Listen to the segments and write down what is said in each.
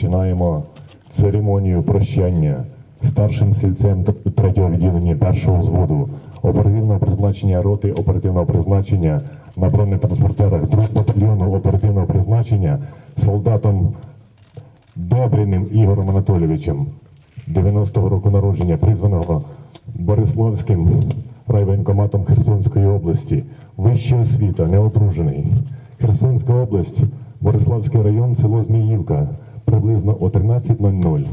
розпочинаємо церемонію прощання старшим сільцем 3-го відділення першого взводу оперативного призначення роти оперативного призначення на бронетранспортерах 2 батальйону оперативного призначення солдатом Добриним Ігорем Анатолійовичем 90-го року народження, призваного Бориславським райвоєнкоматом Херсонської області. Вища освіта, неодружений. Херсонська область, Бориславський район, село Зміївка. Приблизно о 13.00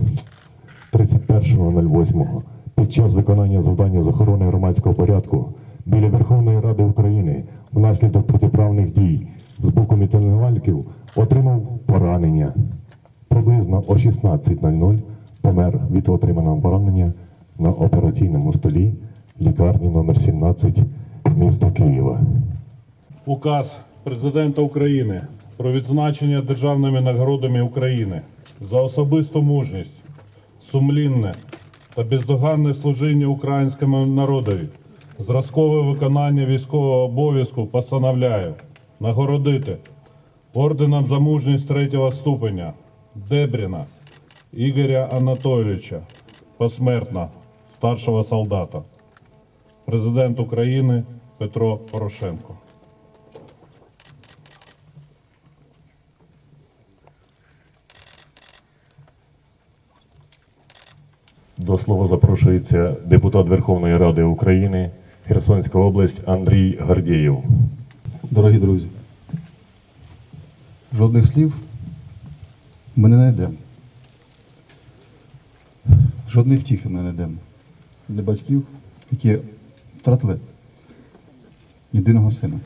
31.08 під час виконання завдання з охорони громадського порядку біля Верховної Ради України внаслідок протиправних дій з боку мітингувальників отримав поранення. Приблизно о 16.00 помер від отриманого поранення на операційному столі лікарні номер 17 міста Києва. Указ Президента України про відзначення державними нагородами України за особисту мужність, сумлінне та бездоганне служіння українському народові, зразкове виконання військового обов'язку постановляю нагородити орденом за мужність третього ступеня Дебріна Ігоря Анатолійовича посмертно старшого солдата. Президент України Петро Порошенко. До слова запрошується депутат Верховної Ради України Херсонська область Андрій Гордєєв. Дорогі друзі, жодних слів ми не знайдемо. Жодної втіхи ми не знайдемо для батьків, які втратили єдиного сина.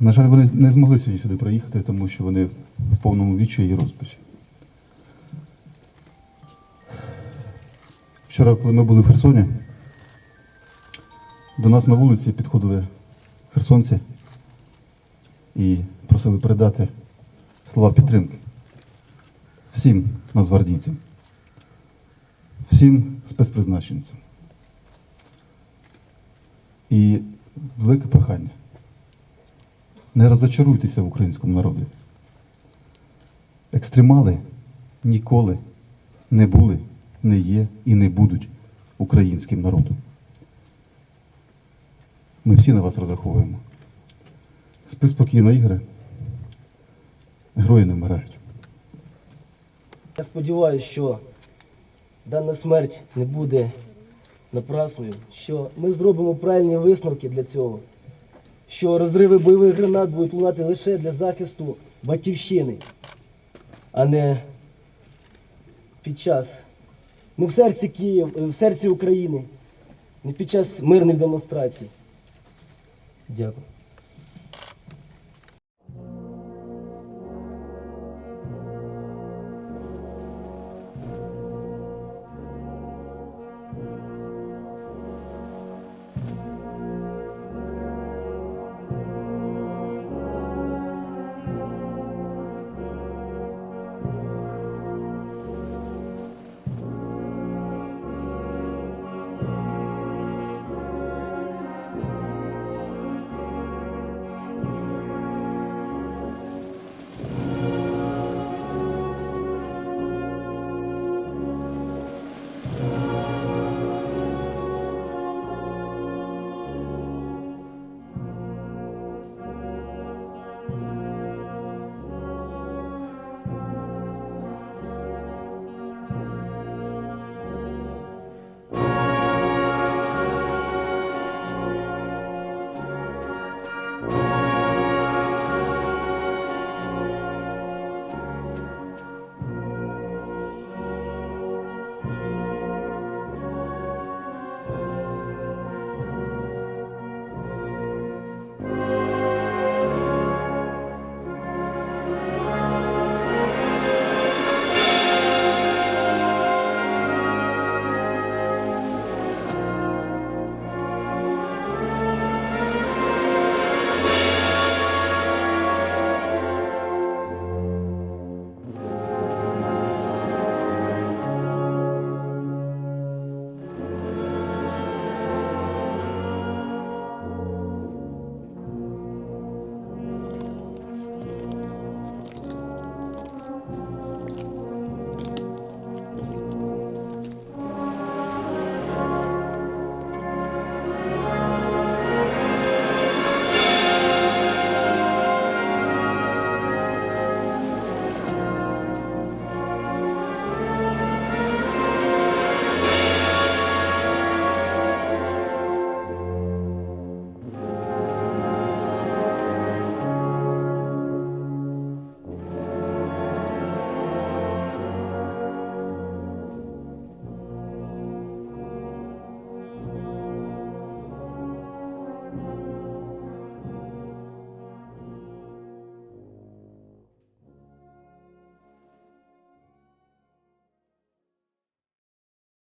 На жаль, вони не змогли сьогодні сюди приїхати, тому що вони в повному відчаї і розпачі. Вчора, коли ми були в Херсоні, до нас на вулиці підходили херсонці і просили передати слова підтримки всім нацгвардійцям, всім спецпризначенцям. І велике прохання. Не розочаруйтеся в українському народі. Екстремали ніколи не були, не є і не будуть українським народом. Ми всі на вас розраховуємо. Спи спокійно, Ігоре. Герої не вмирають. Я сподіваюся, що дана смерть не буде напрасною, що ми зробимо правильні висновки для цього, що розриви бойових гранат будуть лунати лише для захисту батьківщини, а не під час, не в серці Києва, в серці України, не під час мирних демонстрацій. Дякую.